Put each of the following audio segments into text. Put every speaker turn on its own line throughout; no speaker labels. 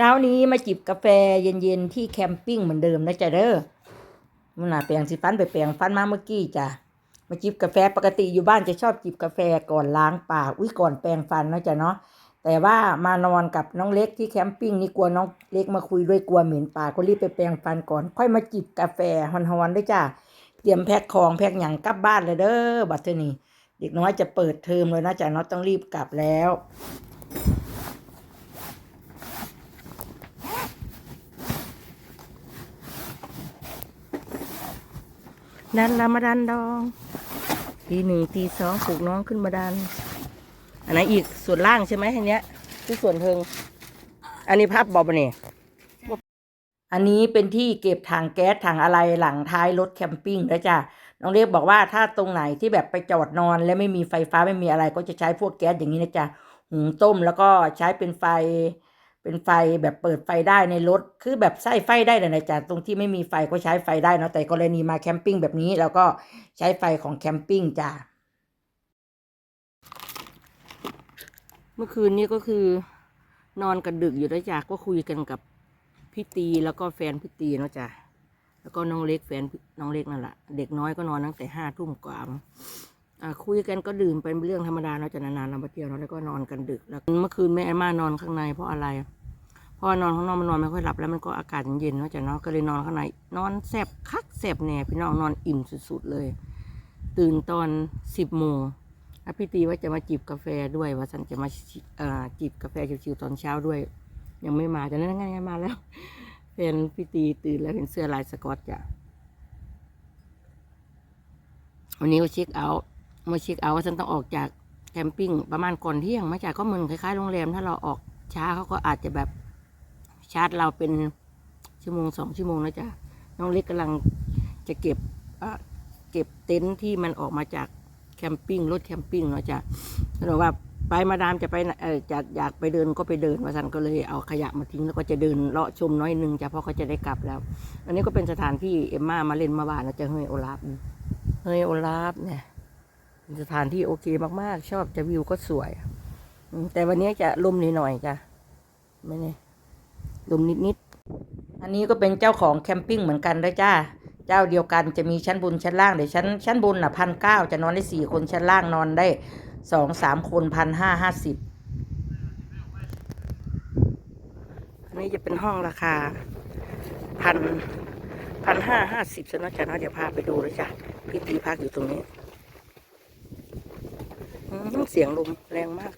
เช้านี้มาจิบกาแฟเย็นๆที่แคมปิ้งเหมือนเดิมนะจ๊ะเด้อมันน่ะแปรงสีฟันไปแปรงฟันมาเมื่อกี้จ้ะ มาจิบกาแฟปกติอยู่บ้านจะชอบจิบกาแฟก่อนล้างปากอุ้ยก่อนแปรงฟันนะจ๊ะเนาะ แต่ว่ามานอนกับน้องเล็กที่แคมปิ้งนี่กลัวน้องเล็กมาคุยด้วยกลัวเหม็นปากก็รีบไปแปรงฟันก่อน ค่อยมาจิบกาแฟฮอนๆด้วยจ้ะ เตรียมแพ็คของแพ็คหยังกลับบ้านเลยเด้อบัดเทอนี้เด็กน้อยจะเปิดเทอมเลยนะจ๊ะเนาะต้องรีบกลับแล้ว ดันลามาดันดองทีหนึ่งทีสองปลูกน้องขึ้นมาดัน อันไหนอีกส่วนล่างใช่ไหมอันเนี้ยที่ส่วนเทิง อันนี้พับบอบเนี่ยอันนี้เป็นที่เก็บถังแก๊สถังอะไรหลังท้ายรถแคมปิ้งแล้วจ้ะน้องเรียกบอกว่าถ้าตรงไหนที่แบบไปจอดนอน แล้วไม่มีไฟฟ้าไม่มีอะไรก็จะใช้พวกแก๊สอย่างนี้นะจ๊ะหุงต้มแล้วก็ใช้เป็นไฟ เป็นไฟแบบเปิดไฟได้ในรถ คือแบบใช้ไฟได้เลยนะจ๊ะตรงที่ไม่มีไฟก็ใช้ไฟได้เนาะแต่กรณีมาแคมปิ้งแบบนี้เราก็ใช้ไฟของแคมปิ้งจ้ะเมื่อคืนนี้ก็คือนอนกันดึกอยู่แล้วจ้ะก็คุยกันกับพี่ตีแล้วก็แฟนพี่ตีเนาะจ้ะแล้วก็น้องเล็กแฟนน้องเล็กนั่นแหละเด็กน้อยก็นอนตั้งแต่ห้าทุ่มกว่าอ่าคุยกันก็ดื่มเป็นเรื่องธรรมดาเนาะจะนานๆเราไปเที่ยวเนาะแล้วก็นอนกันดึกแล้วเมื่อคืนแม่แอมมานอนข้างในเพราะอะไร พราะว่านอนข้างนอกมันนอนไม่ค่อยหลับแล้วมันก็อากาศเย็นเนาะจ้ะเนาะก็เลยนอนข้างในนอนแสบคักแสบแหน่พี่น้องนอนอิ่มสุดๆเลย ตื่นตอนสิบโมงแล้วพี่ตีว่าจะมาจิบกาแฟด้วยว่าฉันจะมาจิบกาแฟชิวๆตอนเช้าด้วย ยังไม่มาจะนั่นไงมาแล้วแฟนพี่ตีตื่นแล้วเห็นเสื้อลายสกอตจ้ะวันนี้ก็เช็คเอาท์มาเช็คเอาท์ว่าฉันต้องออกจากแคมปิ้งประมาณก่อนเที่ยงมาจากก็เหมือนคล้ายๆโรงแรม ถ้าเราออกช้าเขาก็อาจจะแบบ ชาร์จเราเป็นชั่วโมงสองชั่วโมงนะจ๊ะน้องเล็กกำลังจะเก็บเก็บเต็นท์ที่มันออกมาจากแคมปิ้งรถแคมปิ้งเนาะจ๊ะเราว่าไปมาดามจะไปเออจะอยากไปเดินก็ไปเดินว่าสันก็เลยเอาขยะมาทิ้งแล้วก็จะเดินเลาะชมน้อยหนึงจ้ะเพราะเขาจะได้กลับแล้ว อันนี้ก็เป็นสถานที่เอ็มม่ามาเล่นมาบ้านนะจ๊ะเฮยโอลาฟเฮยโอลาฟเนี่ยเป็นสถานที่โอเคมากๆ ชอบจะวิวก็สวย แต่วันนี้จะลมนิดหน่อยๆจ้ะไม่เนี่ย ลมนิดๆ อันนี้ก็เป็นเจ้าของแคมปิ้งเหมือนกันด้วยจ้า เจ้าเดียวกันจะมีชั้นบนชั้นล่างเดี๋ยวชั้นชั้นบนน่ะพันเก้าจะนอนได้สี่คนชั้นล่างนอนได้สองสามคนพันห้าห้าสิบอันนี้จะเป็นห้องราคาพันพันห้าห้าสิบสนะจ๊ะเนาะเดี๋ยวพาไปดูเลยจ้ะพี่ตีพักอยู่ตรงนี้อืมเสียงลมแรงมาก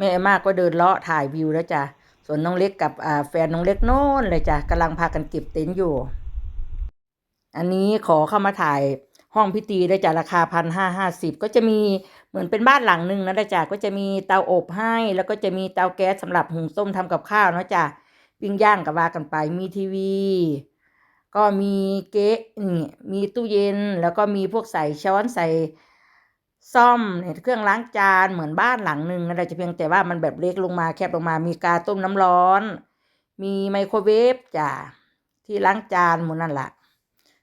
แม่เอมมาก็เดินเลาะถ่ายวิวแล้วจ้ะส่วนน้องเล็กกับแฟนน้องเล็กโน่นเลยจ้ะกำลังพากันเก็บเต็นท์อยู่ อันนี้ขอเข้ามาถ่ายห้องพิตีได้จ้ะราคาพันห้าห้าสิบก็จะมีเหมือนเป็นบ้านหลังหนึ่งนะได้จ้ะก็จะมีเตาอบให้ แล้วก็จะมีเตาแก๊สสำหรับหุงส้มทำกับข้าวเนาะจ้ะปิ้งย่างกับว่ากันไปมีทีวี ก็มีเก๊ะนี่มีตู้เย็นแล้วก็มีพวกใส่ช้อนใส่ ซ่อมเนี่ยเครื่องล้างจานเหมือนบ้านหลังหนึ่งอะไรจะเพียงแต่ว่ามันแบบเล็กลงมาแคบลงมามีกาต้มน้ำร้อน มีไมโครเวฟจ้ะที่ล้างจานหมดนั่นแหละ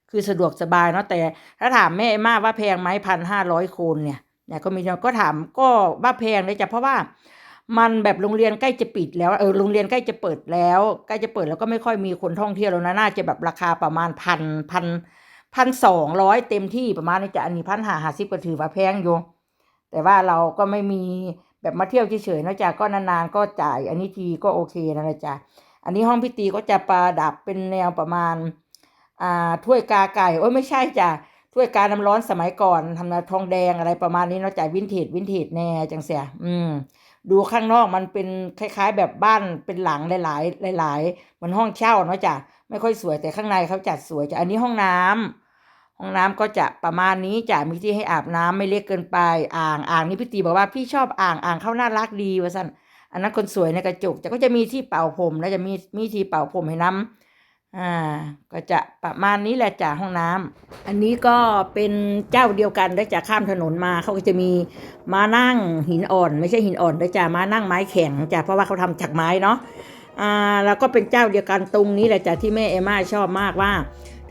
คือสะดวกสบายเนาะแต่ถ้าถามแม่มาว่าแพงไหมพันห้าร้อยคนเนี่ยเนี่ยก็มีก็ถามก็ว่าแพงเลยจ้ะเพราะว่ามันแบบโรงเรียนใกล้จะปิดแล้วเออโรงเรียนใกล้จะเปิดแล้ว ใกล้จะเปิดแล้วก็ไม่ค่อยมีคนท่องเที่ยวแล้วนะน่าจะแบบราคาประมาณพันพัน พันสองร้อยเต็มที่ประมาณนี้จะอันนี้พันห้าห้าสิบก็ถือว่าแพงอยู่แต่ว่าเราก็ไม่มีแบบมาเที่ยวเฉยๆนะจ๊ะก็นานๆก็จ่ายอันนี้ทีก็โอเคนะจ๊ะอันนี้ห้องพิตีก็จะประดับเป็นแนวประมาณอ่าถ้วยกาไก่โอ้ยไม่ใช่จ้ะถ้วยกาน้ำร้อนสมัยก่อนทำนาทองแดงอะไรประมาณนี้เนาะจ้ะวินเทจวินเทจแน่จังเสียอืม ดูข้างนอกมันเป็นคล้ายๆ แบบบ้านเป็นหลังหลายๆหลาย ๆมือนห้องเช่าเนาะจ้ะไม่ค่อยสวยแต่ข้างในเขาจัดสวยจ้ะอันนี้ห้องน้ำห้องน้ำก็จะประมาณนี้จ้ะมีที่ให้อาบน้ำไม่เล็กเกินไปอ่างอ่างนี่พี่ตีบอกว่าพี่ชอบอ่างอ่างเข้าน่ารักดีว่าสันอันนั้นคนสวยในกระจกจะก็จะมีที่เป่าผมแล้วจะมีมีที่เป่าผมให้น้ำ อ่า ก็จะประมาณนี้แหละจ้ะห้องน้ำอันนี้ก็เป็นเจ้าเดียวกันได้จากข้ามถนนมาเขาก็จะมีมานั่งหินอ่อน ไม่ใช่หินอ่อนได้จ้ะมานั่งไม้แข็งจ้ะเพราะว่าเขาทำจากไม้เนาะอ่าแล้วก็เป็นเจ้าเดียวกันตรงนี้แหละจ้ะที่แม่เอมม่าชอบมากว่า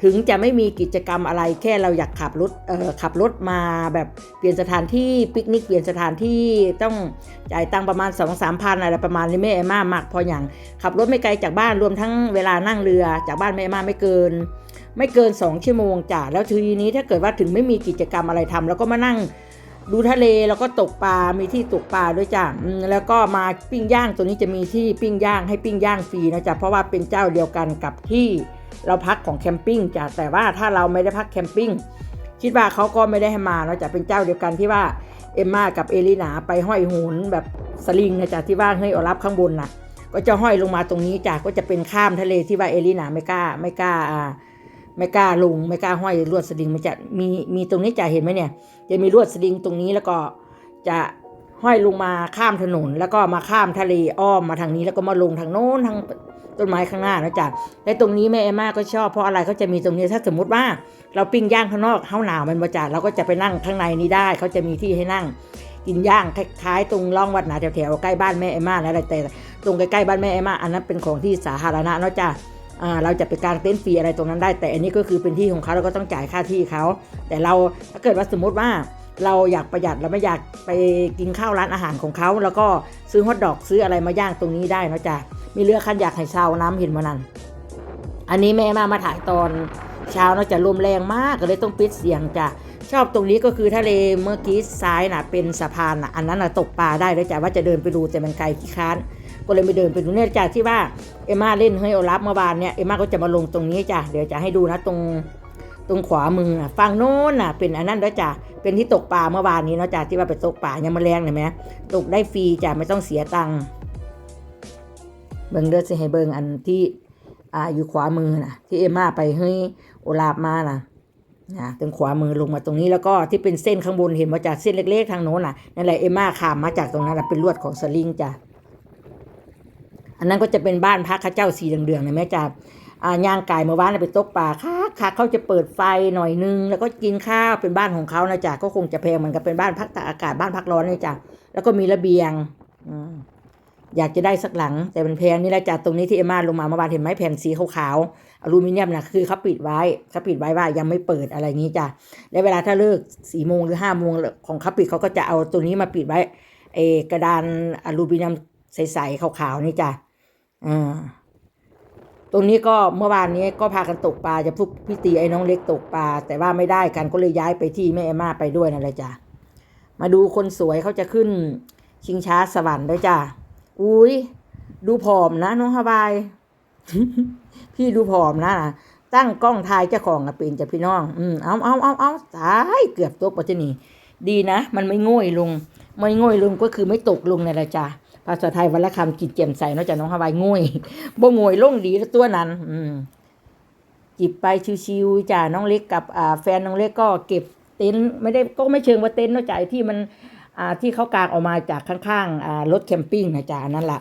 ถึงจะไม่มีกิจกรรมอะไรแค่เราอยากขับรถเอ่อขับรถมาแบบเปลี่ยนสถานที่ปิกนิกเปลี่ยนสถานที่ต้องจ่ายตังประมาณ2องสามพันอะไรประมาณนี้แม่เอมามากพออย่างขับรถไม่ไกลจากบ้านรวมทั้งเวลานั่งเรือจากบ้านแม่เอมมาไม่เกิน ไม่เกิน 2 ชั่วโมงจ้ะแล้วทีนี้ถ้าเกิดว่าถึงไม่มีกิจกรรมอะไรทำแล้วก็มานั่งดูทะเลแล้วก็ตกปลา มีที่ตกปลาด้วยจ้ะแล้วก็มาปิ้งย่างตัวนี้จะมีที่ปิ้งย่างให้ปิ้งย่างฟรีนะจ๊ะเพราะว่าเป็นเจ้าเดียวกันกับที่ เราพักของแคมปิ้งจ้ะแต่ว่าถ้าเราไม่ได้พักแคมปิ้งคิดว่าเขาก็ไม่ได้ให้มาเนะจะเป็นเจ้าเดียวกันที่ว่าเอมมากับเอลินาไปห้อยหุนแบบสลิงนะจ๊ะที่ว่าให้เอรับข้างบนน่ะ ก็จะห้อยลงมาตรงนี้จ้ะก็จะเป็นข้ามทะเลที่ว่าเอลินาไม่กล้าไม่กล้าอ่าไม่กล้าลงไม่กล้าห้อยลวดสลิงมันจะมีมีตรงนี้จะเห็นไหมเนี่ย จะมีลวดสลิงตรงนี้แล้วก็จะห้อยลงมาข้ามถนน แล้วก็มาข้ามทะเลอ้อมมาทางนี้แล้วก็มาลงทางโน้นทาง ต้นไม้ข้างหน้านะจ๊ะและตรงนี้แม่เอมาก็ชอบเพราะอะไรเขาจะมีตรงนี้ถ้าสมมติว่า เราปิ้งย่างข้างนอกเฮาหนาวมันมาจัดเราก็จะไปนั่งข้างในนี้ได้เขาจะมีที่ให้นั่งกินย่างคล้ายๆตรงร่องวัดหนาแถวๆใกล้บ้านแม่เอมาแล้วอะไรแต่ตรงใกล้ๆบ้านแม่เอมาอันนั้นเป็นของที่สาธารณะเนาะจ้ะอ่าเราจะไปกางเต็นท์ฟรีอะไรตรงนั้นได้ แต่อันนี้ก็คือเป็นที่ของเขาเราก็ต้องจ่ายค่าที่เขา แต่เราถ้าเกิดว่าสมมติว่า เราอยากประหยัดเราไม่อยากไปกินข้าวร้านอาหารของเขาแล้วก็ซื้อฮอทดอกซื้ออะไรมาย่างตรงนี้ได้นะจ้ะมีเรือคันอยากให้เช่าน้ำเห็นมานั้น อันนี้แม่มามาถ่ายตอนเช้านาะจะลมแรงมากก็เลยต้องปิดเสียงจ้ะชอบตรงนี้ก็คือทะเลเมื่อกี้ซ้ายน่ะเป็นสะพานน่ะอันนั้นน่ะตกปลาได้เลยจ้ะว่าจะเดินไปดูแต่มันไกลขี้ค้านก็เลยไปเดินไปดูเนี่ยจากที่ว่าเอมมาเล่นให้โอรับเมื่อวานเนี่ยเอมมาก็จะมาลงตรงนี้จ้ะเดี๋ยวจะให้ดูนะตรง ตรงขวามือน่ะฝั่งโน้นน่ะเป็นอันนั้นด้วยจ้ะเป็นที่ตกปลาเมื่อวานนี้เนาะจ้ะที่ว่าไปตกปลายังมาแรงเห็นไหมตกได้ฟรีจ้ะไม่ต้องเสียตังค์เบิ่งเด้อสิให้เบิ่งอันที่อ่าอยู่ขวามือนะที่เอมมาไปให้โอลาบมาน่ะนะตรงขวามือลงมาตรงนี้แล้วก็ที่เป็นเส้นข้างบนเห็นมาจากเส้นเล็กๆทางโน้นน่ะนั่นแหละเอมมาขามมาจากตรงนั้นเป็นลวดของสลิงจ้ะอันนั้นก็จะเป็นบ้านพักข้าเจ้าสีเดืองๆนะแม่จ๋าอ่า ย่างไก่เมื่อวานไปตกปลาค่ะค่ะเขาจะเปิดไฟหน่อยนึง แล้วก็กินข้าวเป็นบ้านของเขานะจ๊ะก็คงจะแพงเหมือนกับเป็นบ้านพักตากอากาศบ้านพักร้อนนี่จ้ะแล้วก็มีระเบียงอยากจะได้สักหลัง แต่มันแพงนี่แหละจ้ะตรงนี้ที่เอมมาลงมาเมื่อวานเห็นไหมแผ่นสีขาวๆอลูมิเนียมนะคือเขาปิดไว้เขาปิดไว้ว่ายังไม่เปิดอะไรงนี้จ้ะแล้วเวลาถ้าเลิกสี่โมงหรือห้าโมงของเขาปิดเขาก็จะเอาตัวนี้มาปิดไว้เอกระดานอลูมิเนียมใสๆขาวๆนี่จ้ะอ่า รงนี้ก็เมื่อวานนี้ก็พากันตกปลาจะพวกพี่ตีไอ้น้องเล็กตกปลาแต่ว่าไม่ได้กันก็เลยย้ายไปที่แม่เอมาไปด้วยนั่นแหละจ้ะมาดูคนสวยเขาจะขึ้นชิงช้าสวรรค์ด้วยจ้ะอุ้ยดูผอมนะน้องฮาวาย พี่ดูผอมนะนะตั้งกล้องถ่ายเจ้าของอะเป็นจะพี่น้อง อืมเอาเอาเอาเอาตายเกือบตกปัจจนีดีนะ มันไม่ง่อยลง ไม่ง่อยลงก็คือไม่ตกลงนั่นแหละจ้ะ ภาษาไทยวันละคำกินเจียมใส่นอกจากน้องฮาวายง่วยบ่งวยลงดีตัวนั้น อืมจิบไปชิวๆจ้าน้องเล็กกับอ่าแฟนน้องเล็กก็เก็บเต็นท์ไม่ได้ก็ไม่เชิงว่าเต็นท์นอกจากที่มันอ่าที่เขากางออกมาจากข้างๆอ่ารถแคมปิ้งนะจ้านั่นแหละ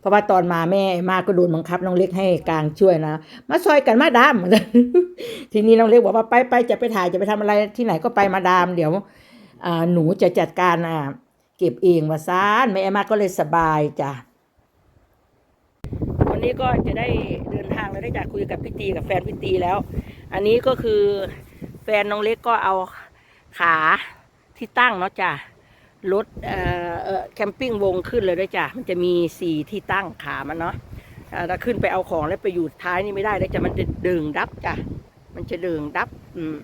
เพราะว่าตอนมาแม่มาก็โดนบังคับน้องเล็กให้กลางช่วยนะมาซอยกันมาดามทีนี้น้องเล็กบอกว่าไปไปจะไปถ่ายจะไปทำอะไรที่ไหนก็ไปมาดามเดี๋ยวอ่าหนูจะจัดการอ่า เก็บเองว่าซานแม่แอมมาก็เลยสบายจ้ะวันนี้ก็จะได้เดินทางแล้วได้จากคุยกับพี่ตีกับแฟนพี่ตีแล้ว อันนี้ก็คือแฟนน้องเล็กก็เอาขาที่ตั้งเนาะจ้ะรถแคมปิ้งวงขึ้นเลยด้วยจ้ะมันจะมีสี่ที่ตั้งขามันเนาะเอ่อถ้าขึ้นไปเอาของแล้วไปอยู่ท้ายนี่ไม่ได้แล้วจ้ะมันจะดึงดับจ้ะมันจะดึงดับอืม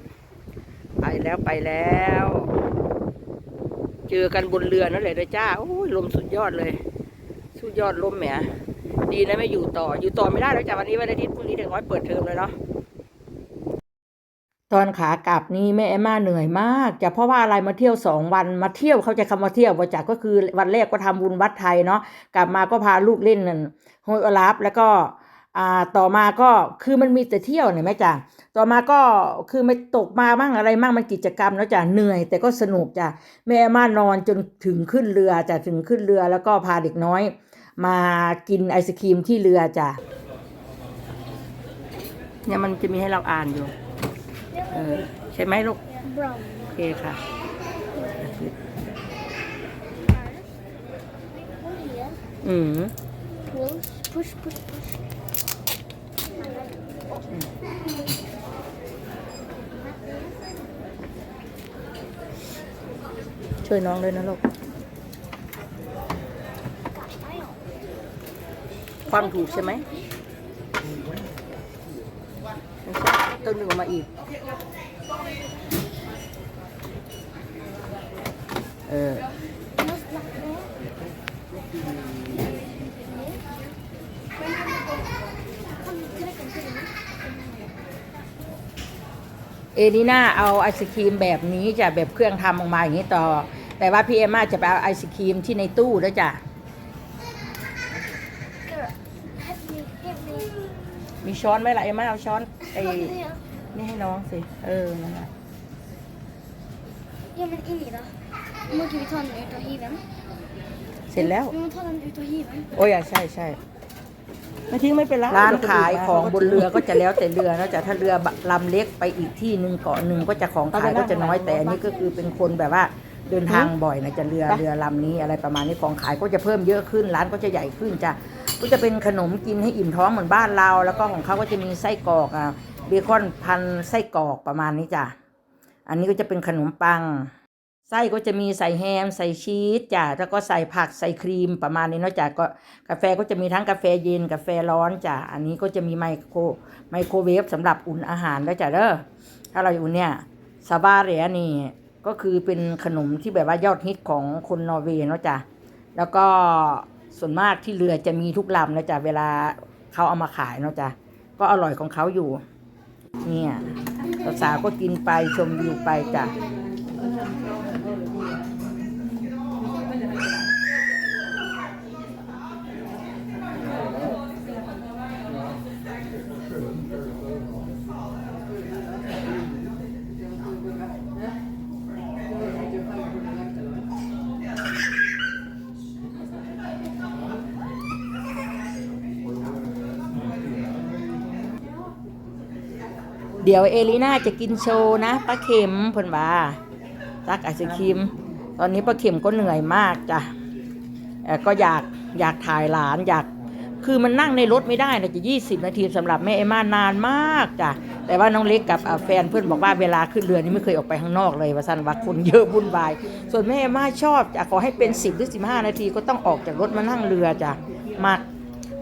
ไปแล้วไปแล้ว เจอกันบนเรือนั่นแหละเลยจ้าโอ้ยลมสุดยอดเลย สุดยอดลมแหมดีนะไม่อยู่ต่อ อยู่ต่อไม่ได้แล้วจ้าวันนี้วันอาทิตย์พรุ่งนี้เด็กน้อยเปิดเทอมเลยเนาะตอนขากลับนี่แม่เอมมาเหนื่อยมากจะเพราะว่าอะไรมาเที่ยวสองวันมาเที่ยวเขาจะคำว่าเที่ยวว่าจากก็คือวันแรกก็ทำบุญวัดไทยเนาะกลับมาก็พาลูกเล่นนั่นโฮยอลาฟแล้วก็ อ่าต่อมาก็คือมันมีแต่เที่ยวเนี่ยแม่จ้ะต่อมาก็คือไม่ตกมาบ้างอะไรบ้างมันกิจกรรมแล้วจ้ะเหนื่อย แต่ก็สนุกจ้ะแม่มานอนจนถึงขึ้นเรือจ้ะถึงขึ้นเรือแล้วก็พาเด็กน้อย มากินไอศครีมที่เรือจ้ะเนี่ยมันจะมีให้เราอ่านอยู่เออใช่ไหมลูกโอเคค่ะ อืม
push push push
ช่วยน้องด้วยนะลูกความถูกใช่ไหมต้องดึงออกมาอีก เอลิน่าเอาไอศครีมแบบนี้จะแบบเครื่องทำออกมาอย่างนี้ต่อ แต่ว่าพี่เอมมาจะไปเอาไอศครีมที่ในตู้ด้วยจ้ะ มีช้อนไหมล่ะเอมมาเอาช้อนไอ้นี่ให้น้องสิ เออ นั่นแหละ
Ja men in i då. Nu måste vi ta den ut ur hiven.
เสร็จแล้ว
Vi måste ta den ut ur hiven.
โอ้ยอะใช่ใช่
ไม่ทิ้งไม่เป็นไร
ร้านขายของบนเรือก็จะแล้วแต่เรือนะจ๊ะถ้าเรือลำเล็กไปอีกที่หนึ่งเกาะหนึ่งก็จะของขายก็จะน้อยแต่อันนี้ก็คือเป็นคนแบบว่าเดินทางบ่อยนะจะเรือเรือลำนี้อะไรประมาณนี้ของขายก็จะเพิ่มเยอะขึ้น ร้านก็จะใหญ่ขึ้นจ้ะก็จะเป็นขนมกินให้อิ่มท้องเหมือนบ้านเรา แล้วก็ของเขาก็จะมีไส้กรอกอะเบคอนพันไส้กรอกประมาณนี้จ้ะอันนี้ก็จะเป็นขนมปัง ไส้ก็จะมีใส่แฮมใส่ชีสจ้ะแล้วก็ใส่ผักใส่ครีมประมาณนี้เนาะจ้ะก็กาแฟก็จะมีทั้งกาแฟเย็นกาแฟร้อนจ้ะอันนี้ก็จะมีไมโครไมโครเวฟสำหรับอุ่นอาหารแล้วจ้ะเด้อถ้าเราอุ่นเนี่ยซาบาเรียนี่ก็คือเป็นขนมที่แบบว่ายอดฮิตของคนนอร์เวย์เนาะจ้ะแล้วก็ส่วนมากที่เรือจะมีทุกลำนะจ้ะเวลาเขาเอามาขายเนาะจ้ะก็อร่อยของเขาอยู่ เนี่ยสาวๆก็กินไปชมวิวไปจ้ะ เดี๋ยวเอลีน่าจะกินโชว์นะป้าเข็มเพิ่นว่าตักไอศครีม ตอนนี้ป้าเข็มก็เหนื่อยมากจ้ะเอ่ก็อยากอยากถ่ายหลานอยากคือมันนั่งในรถไม่ได้นะจะยี่สิบนาทีสำหรับแม่เอมานานมากจ้ะแต่ว่าน้องเล็กกับแฟนเพื่อนบอกว่าเวลาขึ้นเรือนี่ไม่เคยออกไปข้างนอกเลยว่าสันว่าคนเยอะวุ่นวาย ส่วนแม่เอมาชอบจะขอให้เป็นสิบหรือสิบห้านาทีก็ต้องออกจากรถมานั่งเรือจ้ะมัก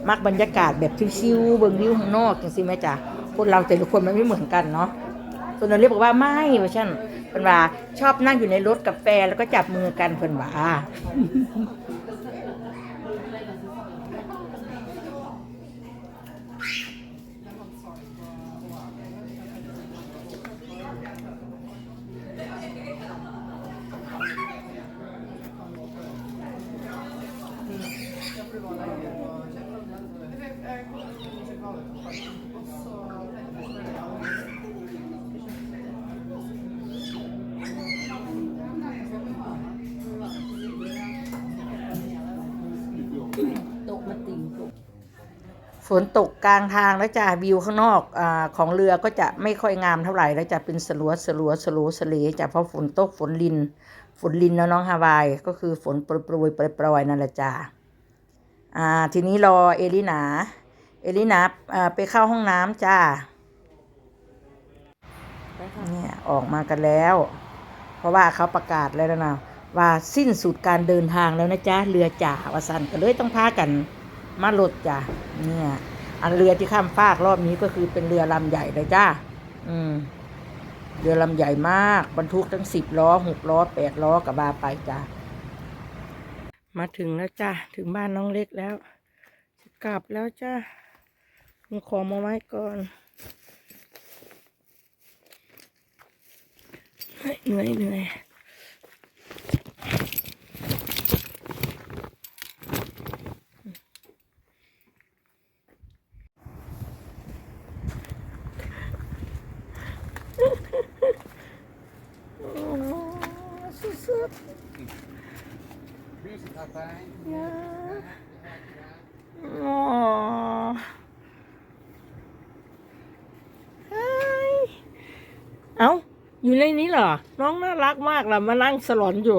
มักบรรยากาศแบบชิวๆเบิ่งวิวข้างนอกจังสิแม่จ้ะ คนเราแต่ละคนมันไม่เหมือนกันเนาะส่วนน้องเล็กบอกว่าไม่ว่าฉันเพิ่นว่าชอบนั่งอยู่ในรถกับแฟนแล้วก็จับมือกันเพิ่นว่า ฝนตกกลางทางแล้วจ้ะวิวข้างนอกอของเรือก็จะไม่ค่อยงามเท่าไหร่แล้วจะเป็นสลัวสลัวสลัวสเลจ้ะเพราะฝนตกฝนลิน ฝนลินนะน้องฮาวายก็คือฝนโปรยโปรยปรยนั่นแหละจ้ะอ่าทีนี้รอเอลินา เอลินาไปเข้าห้องน้ำจ้าเนี่ยออกมากันแล้ว เพราะว่าเขาประกาศแล้วนะว่าสิ้นสุดการเดินทางแล้วนะจ๊ะเรือจ่าวสันก็เลยต้องพากัน มาลดจ้ะเนี่ยอันเรือที่ข้ามฟากรอบนี้ก็คือเป็นเรือลำใหญ่เลยจ้าอืมเรือลำใหญ่มากบรรทุกทั้งสิบล้อหกล้อแปดล้อกับบาไปจ้ามาถึงแล้วจ้าถึงบ้านน้องเล็กแล้วจะกลับแล้วจ้ามีขอมาไว้ก่อนเฮ้ยเหนื่อยเหนื่อยโอ้สุดๆนะอ๋อ เฮ้ยเอ้า อยู่ในนี้เหรอ น้องน่ารักมากล่ะ มานั่งสลอนอยู่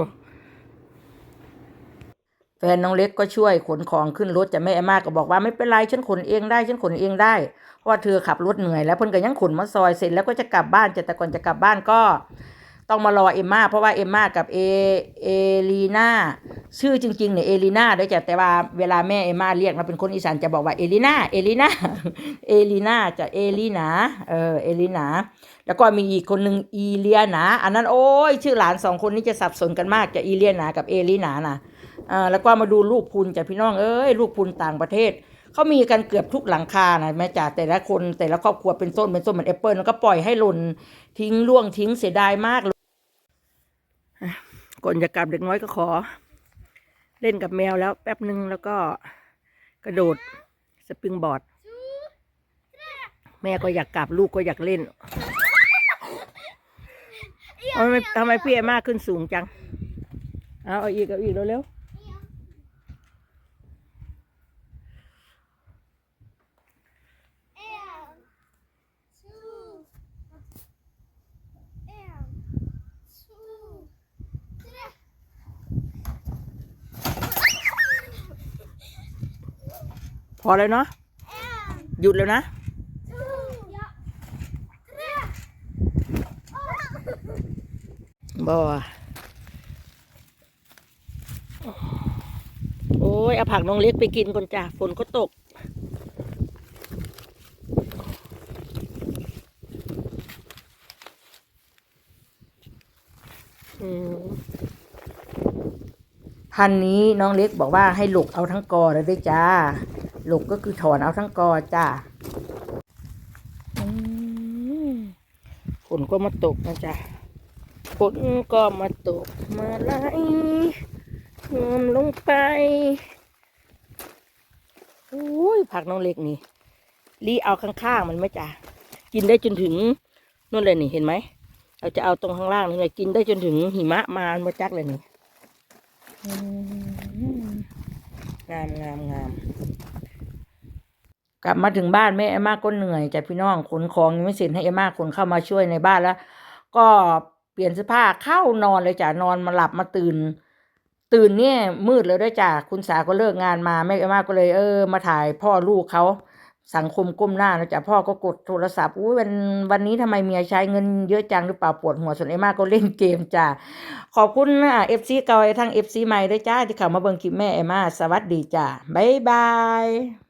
แฟนน้องเล็กก็ช่วยขนของขึ้นรถจะแม่แอมมาก็บอกว่าไม่เป็นไรฉันขนเองได้ ฉันขนเองได้ เพราะว่าเธอขับรถเหนื่อยแล้วเพิ่นก็ยังขนมาซอยเสร็จแล้วก็จะกลับบ้านจะแต่ก่อนจะกลับบ้านก็ ต้องมารอเอมมาเพราะว่าเอมมากับเอเอลีนาชื่อจริงๆเนี่ยเอลีนาด้วยจ้ะแต่ว่าเวลาแม่เอมมาเรียกมาเป็นคนอีสานจะบอกว่าเอลีนาเอลีนาเอลีนาจะเอลีนาเออเอลีนาแล้วก็มีอีกคนหนึ่งอีเลียนาอันนั้นโอ้ยชื่อหลานสองคนนี้จะสับสนกันมากจะอีเลียนากับเอลีนานะอ่าแล้วก็มาดูลูกพุนจ้ะพี่น้องเอ้ยลูกพุนต่างประเทศเขามีกันเกือบทุกหลังคานะแม่จ๋าแต่ละคนแต่ละครอบครัวเป็นต้นเป็นต้นเหมือนแอปเปิลแล้วก็ปล่อยให้หล่นทิ้งล่วงทิ้งเสียดายมาก ก่อนจะกลับเด็กน้อยก็ขอ เล่นกับแมวแล้วแป๊บหนึ่งแล้วก็กระโดดสปริงบอร์ด แม่ก็อยากกลับลูกก็อยากเล่นเอาทำไมทำไมพี่เอมากขึ้นสูงจัง เอาเอาอีกเอาอีกเร็วๆ พอแล้วเนาะหยุดแล้วนะบ่โอ้ยเอาผักน้องเล็กไปกินก่อนจ้ะฝนก็ตก พันนี้น้องเล็กบอกว่าให้หลกเอาทั้งกอเลยด้วยจ้า ลกก็คือถอนเอาทั้งกอจ้าฝนก็มาตกนะจ๊ะฝนก็มาตกมาไหลงมลงไปโอ้ยผักน้องเล็กนี่รีเอาข้างๆมันไหมจ๊ะกินได้จนถึงนู่นเลยนี่เห็นไหมเราจะเอาตรงข้างล่างนี่เลยกินได้จนถึงหิมะมามาจักเลยนี่งามงามงาม กลับมาถึงบ้านแม่เอมมาก็เหนื่อยจ้ะพี่น้องขนของยังไม่เสร็จให้เอมมาขนเข้ามาช่วยในบ้านแล้ว ก็เปลี่ยนเสื้อผ้าเข้านอนเลยจ้ะนอนมาหลับมาตื่น ตื่นเนี่ยมืดเลยด้วยจ้ะคุณสาก็เลิกงานมาแม่เอมมาก็เลย เออ มาถ่ายพ่อลูกเขาสังคมก้มหน้านะจ๊ะพ่อก็กดโทรศัพท์อุ้ยวันวันนี้ทำไมเมียใช้เงินเยอะจังหรือเปล่าปวดหัวส่วนเอมมาก็เล่นเกมจ้ะขอบคุณนะเอฟซีเก่าทั้งเอฟซีใหม่ด้วยจ้าที่เข้ามาเบิ่งคลิปแม่เอมมาสวัสดีจ้ะบ๊ายบาย